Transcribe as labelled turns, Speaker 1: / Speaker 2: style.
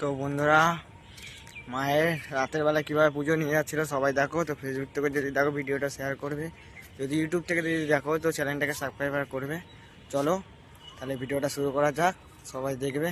Speaker 1: তো বন্ধুরা, মায়ের রাতের বেলা কীভাবে পুজো নিয়ে যাচ্ছিল সবাই দেখো, তো ফেসবুক থেকে যদি দেখো ভিডিওটা শেয়ার করবে। যদি ইউটিউব থেকে যদি দেখো, তো চ্যানেলটাকে সাবস্ক্রাইব করবে। চলো, তাহলে ভিডিওটা শুরু করা যাক, সবাই দেখবে।